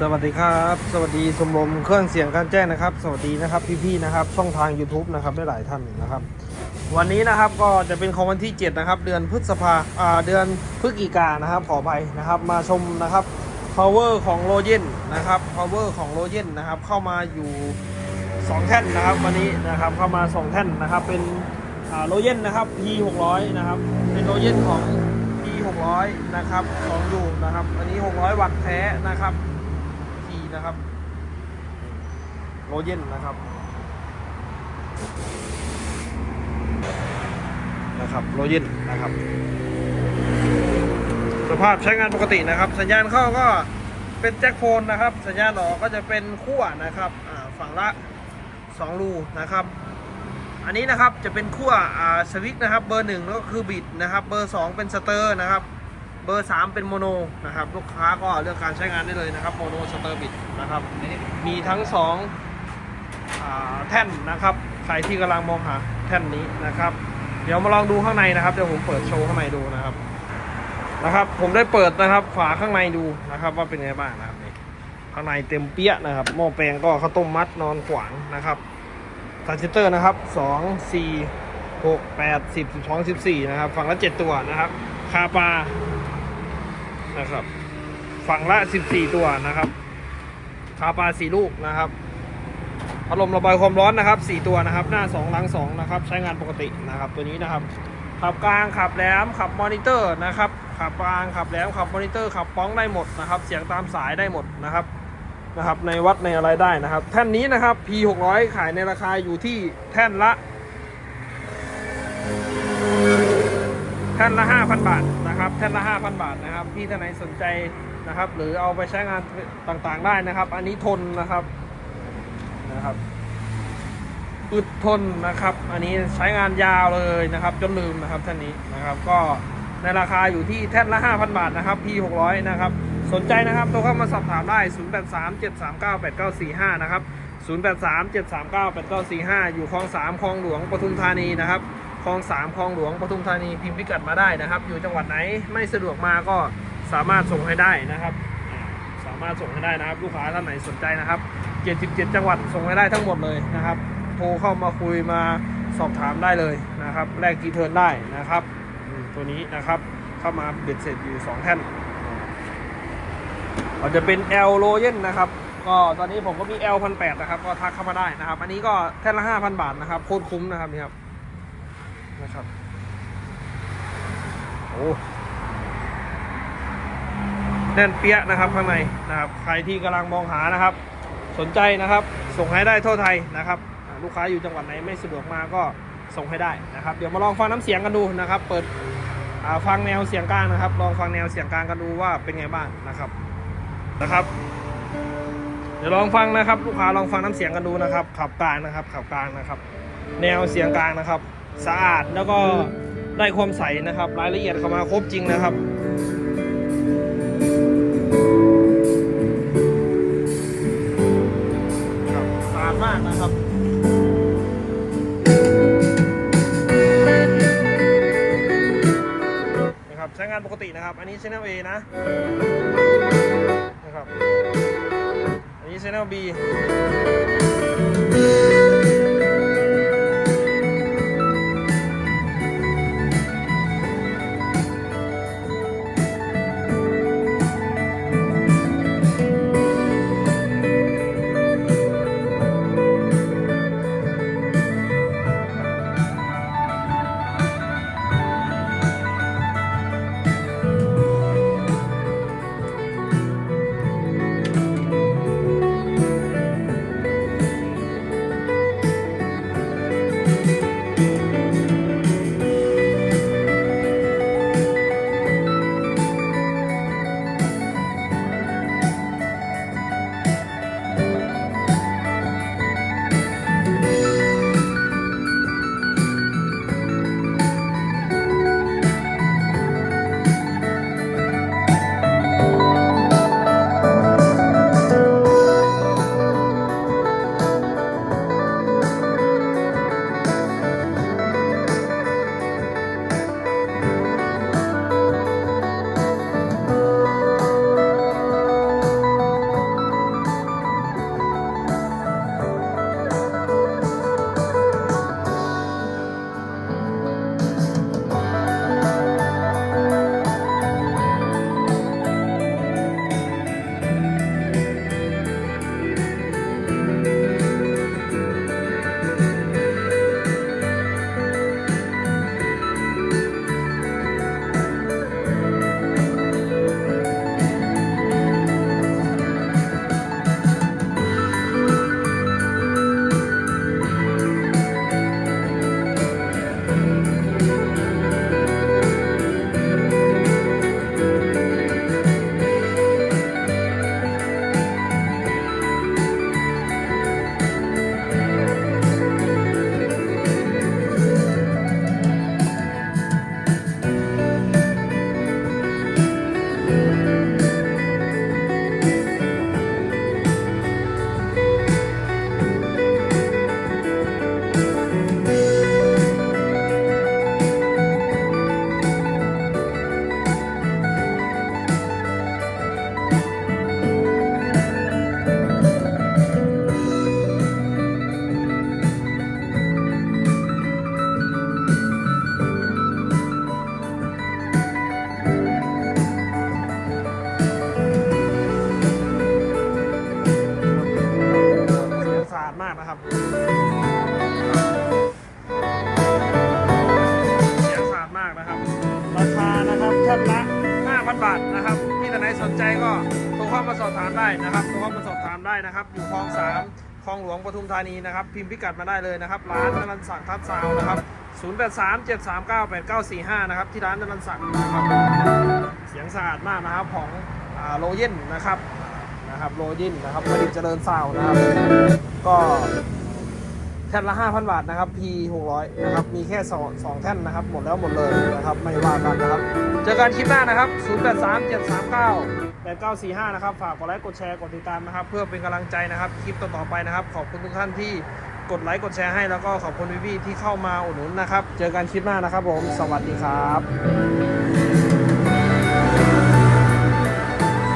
สวัสดีครับ สวัสดีชมรมเครื่องเสียงการแจ้งนะครับ สวัสดีนะครับพี่ๆนะครับ ช่องทาง YouTube นะครับได้หลายท่านนะครับ วันนี้นะครับก็จะเป็นของวันที่ 7 นะครับ เดือนพฤษภาอ่าเดือนพฤศจิกานะครับ ขออภัยนะครับ มาชมนะครับ power ของโลเจนนะครับ power ของโลเจนนะครับ เข้ามาอยู่ 2 แท่นนะครับ วันนี้นะครับเข้ามา 2 แท่นนะครับ เป็นโลเจนนะครับ P 600นะครับ เป็นโลเจนของ P 600นะครับ2องอยู่นะครับ อันนี้ 600 วัตต์แท้นะครับ นะครับโลเจนนะครับนะครับโลยินนะครับ สภาพใช้งานปกตินะครับ สัญญาณเข้าก็เป็นแจ็คโฟนนะครับ สัญญาณออกก็จะเป็นขั้วนะครับฝั่งละ 2 รูนะครับ อันนี้นะครับจะเป็นขั้วสวิตนะครับ เบอร์หนึ่งก็คือบิดนะครับ เบอร์ 2 เป็นสเตอร์นะครับ เบอร์ 3 เป็นโมโนนะครับ ลูกค้าก็เลือกการใช้งานได้เลยนะครับโมโนสเตอร์บิด นะครับ มีทั้ง2อ่าแท่นนะครับ ใครที่กำลังมองหาแท่นนี้นะครับ เดี๋ยวมาลองดูข้างในนะครับ เดี๋ยวผมเปิดโชว์ข้างในดูนะครับ นะครับ ผมได้เปิดนะครับ ฝาข้างในดูนะครับ ว่าเป็นไงบ้างนะครับนี่ข้างในเต็มเปี้ยนะครับ หม้อแปลงก็ข้าวต้มมัดนอนขวางนะครับทรานซิสเตอร์นะครับสองสี่หกแปดสิบสิบสองสิบสี่นะครับ ฝั่งละเจ็ดตัวนะครับ คาปานะครับ ฝั่งละสิบสี่ตัวนะครับ คาปลาสี่ลูกนะครับพัดลมระบายความร้อนนะครับ 4 ตัวนะครับ หน้า 2 หลัง 2 นะครับ ใช้งานปกตินะครับ ตัวนี้นะครับ ขับกลางขับแหลมขับมอนิเตอร์นะครับ ขับกลางขับแหลมขับมอนิเตอร์ขับป้องได้หมดนะครับ เสียงตามสายได้หมดนะครับนะครับ ในวัดในอะไรได้นะครับ แท่นนี้นะครับ P 6 0 0ขายในราคาอยู่ที่แท่นละ แท่นละ 5,000 บาทนะครับ แท่นละ 5,000 บาทนะครับ พี่ท่านไหนสนใจ นะครับ หรือเอาไปใช้งานต่างๆได้นะครับ อันนี้ทนนะครับนะครับอึดทนนะครับ อันนี้ใช้งานยาวเลยนะครับ จนลืมนะครับท่านนี้นะครับ ก็ในราคาอยู่ที่แท่นละ 5,000 บาทนะครับ P 600 นะครับ สนใจนะครับโทรเข้ามาสอบถามได้ 0837398945 นะครับ 0837398945 อยู่คลอง 3 คลองหลวงปทุมธานีนะครับคลอง 3 คลองหลวงปทุมธานีพิมพ์พิกัดมาได้นะครับ อยู่จังหวัดไหนไม่สะดวกมาก็ สามารถส่งให้ได้นะครับ สามารถส่งให้ได้นะครับลูกค้าท่านไหนสนใจนะครับ 77 จังหวัดส่งให้ได้ทั้งหมดเลยนะครับ โทรเข้ามาคุยมาสอบถามได้เลยนะครับแลกกีเทิร์นได้นะครับตัวนี้นะครับเข้ามาเบ็ดเสร็จอยู่ 2 แท่นเราจะเป็น L l o y e n นะครับ ก็ตอนนี้ผมก็มี L 1 8 0นะครับ ก็ทักเข้ามาได้นะครับ อันนี้ก็แท่นละ5,000บาทนะครับ โคตรคุ้มนะครับนี่ครับนะครับโอ้ แน่นเปี้ยะนะครับข้างในนะครับใครที่กำลังมองหานะครับ สนใจนะครับ ส่งให้ได้ทั่วไทยนะครับลูกค้าอยู่จังหวัดไหนไม่สะดวกมาก็ส่งให้ได้นะครับ เดี๋ยวมาลองฟังน้ำเสียงกันดูนะครับ เปิดฟังแนวเสียงกลางนะครับ ลองฟังแนวเสียงกลางกันดูว่าเป็นไงบ้างนะครับนะครับ เดี๋ยวลองฟังนะครับ ลูกค้าลองฟังน้ำเสียงกันดูนะครับ ขับกลางนะครับ ขับกลางนะครับ แนวเสียงกลางนะครับ สะอาดแล้วก็ได้ความใสนะครับ รายละเอียดเข้ามาครบจริงนะครับ ตินะครับ อันนี้ Channel A นะนะครับ อันนี้ Channel B ากนะครับเสียงสะอาดมากนะครับ ราคานะครับท่านละ5,000 บาทนะครับที่ท่านไหนสนใจก็โทรเข้ามาสอบถามได้นะครับโทรเข้ามาสอบถามได้นะครับ อยู่คลอง3คลองหลวงปทุมธานีนะครับ พิมพ์พิกัดมาได้เลยนะครับ ร้านนรันศักดิ์ทับซาวน์นะครับ0837398945 นะครับ ที่ร้านนรันศักดิ์นะครับ เสียงสะอาดมากนะครับของโรเยนนะครับ นะครับโรเยนนะครับผลิตเจริญซาวน์นะครับ ก็แท่นละ 5,000 บาทนะครับ P 600นะครับ มีแค่2 2แท่นนะครับ หมดแล้วหมดเลยนะครับ ไม่ว่ากันนะครับ เจอกันคลิปหน้านะครับ 083739 8945 นะครับ ฝากกดไลค์ กดแชร์ กดติดตามนะครับ เพื่อเป็นกำลังใจนะครับ คลิปต่อๆไปนะครับ ขอบคุณทุกท่านที่กดไลค์ กดแชร์ให้ แล้วก็ขอบคุณพี่ๆที่เข้ามาอุดหนุนนะครับ เจอกันคลิปหน้านะครับผม สวัสดีครับ